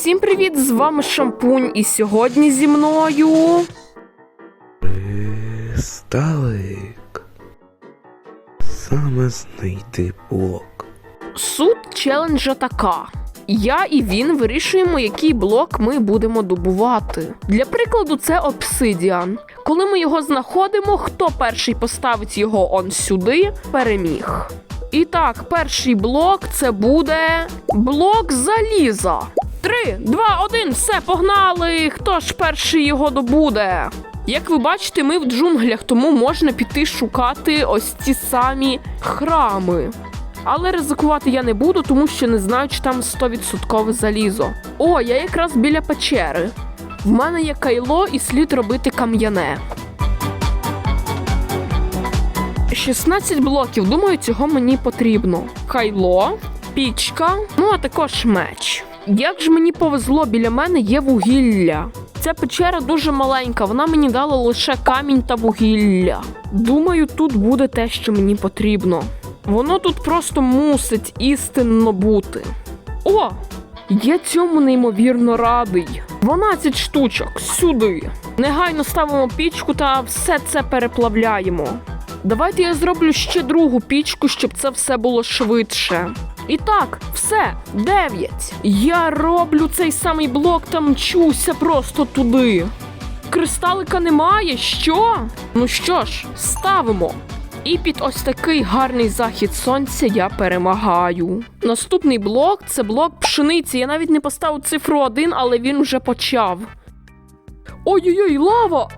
Всім привіт! З вами Шампунь, і сьогодні зі мною. Кристалик. Саме знайти блок. Суть челенджа така. Я і він вирішуємо, який блок ми будемо добувати. Для прикладу, це обсидіан. Коли ми його знаходимо, хто перший поставить його он сюди, переміг. І так, перший блок це буде блок заліза. Три, два, один, все, погнали! Хто ж перший його добуде? Як ви бачите, ми в джунглях, тому можна піти шукати ось ті самі храми. Але ризикувати я не буду, тому що не знаю, чи там 100% залізо. О, я якраз біля печери. В мене є кайло і слід робити кам'яне. 16 блоків, думаю, цього мені потрібно. Кайло, пічка, ну а також меч. Як ж мені повезло, біля мене є вугілля. Ця печера дуже маленька, вона мені дала лише камінь та вугілля. Думаю, тут буде те, що мені потрібно. Воно тут просто мусить істинно бути. О! Я цьому неймовірно радий. 12 штучок сюди. Негайно ставимо пічку та все це переплавляємо. Давайте я зроблю ще другу пічку, щоб це все було швидше. І так, все, 9. Я роблю цей самий блок та мчуся просто туди. Кристалика немає, що? Ну що ж, ставимо. І під ось такий гарний захід сонця я перемагаю. Наступний блок це блок пшениці. Я навіть не поставив цифру 1, але він вже почав. Ой-ой-ой, лава!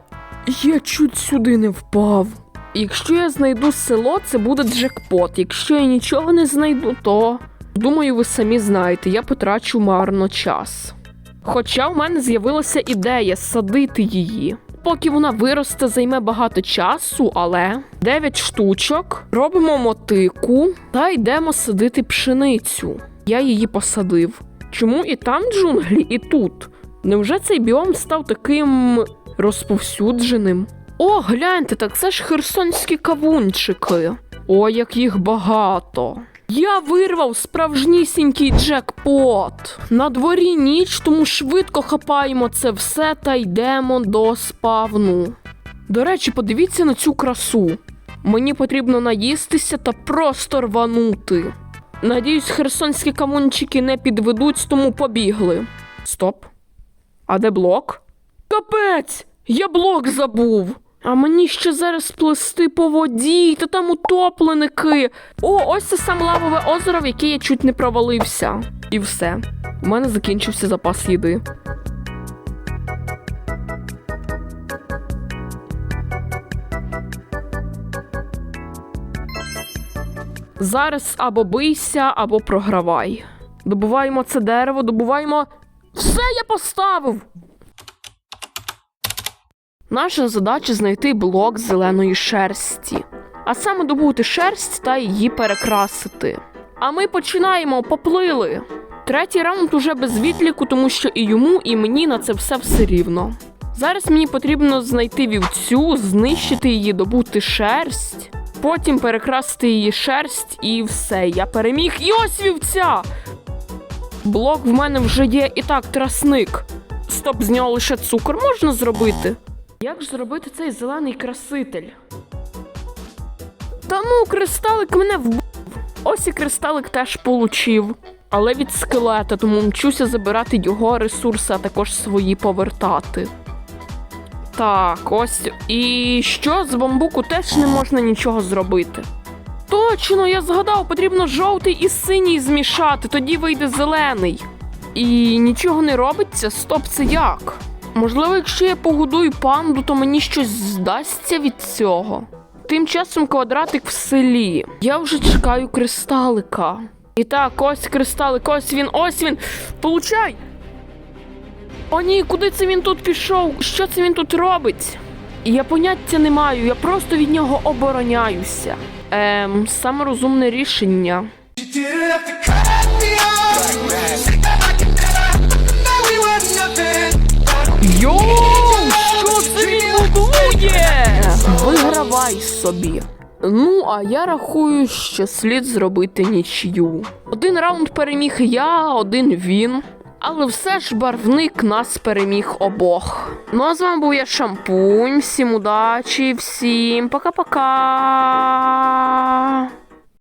Я чуть сюди не впав. Якщо я знайду село, це буде джекпот. Якщо я нічого не знайду, то думаю, ви самі знаєте, я потрачу марно час. Хоча в мене з'явилася ідея садити її. Поки вона виросте, займе багато часу, але 9 штучок, робимо мотику та йдемо садити пшеницю. Я її посадив. Чому і там джунглі, і тут? Невже цей біом став таким розповсюдженим? О, гляньте, так це ж херсонські кавунчики. О, як їх багато. Я вирвав справжнісінький джекпот. На дворі ніч, тому швидко хапаємо це все та йдемо до спавну. До речі, подивіться на цю красу. Мені потрібно наїстися та просто рванути. Надіюсь, херсонські камунчики не підведуть, тому побігли. Стоп. А де блок? Капець! Я блок забув. А мені ще зараз плисти по воді, та там утопленики. О, ось це саме лавове озеро, в яке я чуть не провалився. І все. У мене закінчився запас їди. Зараз або бийся, або програвай. Добуваємо це дерево, добуваємо. Все я поставив! Наша задача знайти блок зеленої шерсті, а саме добути шерсть та її перекрасити. А ми починаємо, поплили. Третій раунд уже без відліку, тому що і йому, і мені на це все все рівно. Зараз мені потрібно знайти вівцю, знищити її, добути шерсть, потім перекрасити її шерсть і все. Я переміг. І ось вівця! Блок в мене вже є і так, трасник. Стоп, з нього лише цукор можна зробити. Як ж зробити цей зелений краситель? Та ну, кристалик мене вбив. Ось і кристалик теж получив. Але від скелета, тому мчуся забирати його ресурси, а також свої повертати. Так, ось. І що з бамбуку теж не можна нічого зробити. Точно, я згадав, потрібно жовтий і синій змішати, тоді вийде зелений. І нічого не робиться? Стоп, це як? Можливо, якщо я погодую панду, то мені щось здасться від цього. Тим часом квадратик в селі. Я вже чекаю кристалика. І так, ось кристалик, ось він, ось він. Получай! О ні, куди це він тут пішов? Що це він тут робить? Я поняття не маю, я просто від нього обороняюся. Ем, саме розумне рішення. Йоу, що це він будує? Вигравай собі. Ну, а я рахую, що слід зробити нічию. Один раунд переміг я, один він. Але все ж барвник нас переміг обох. Ну а з вами був я Шампунь. Всім удачі, всім пока-пока.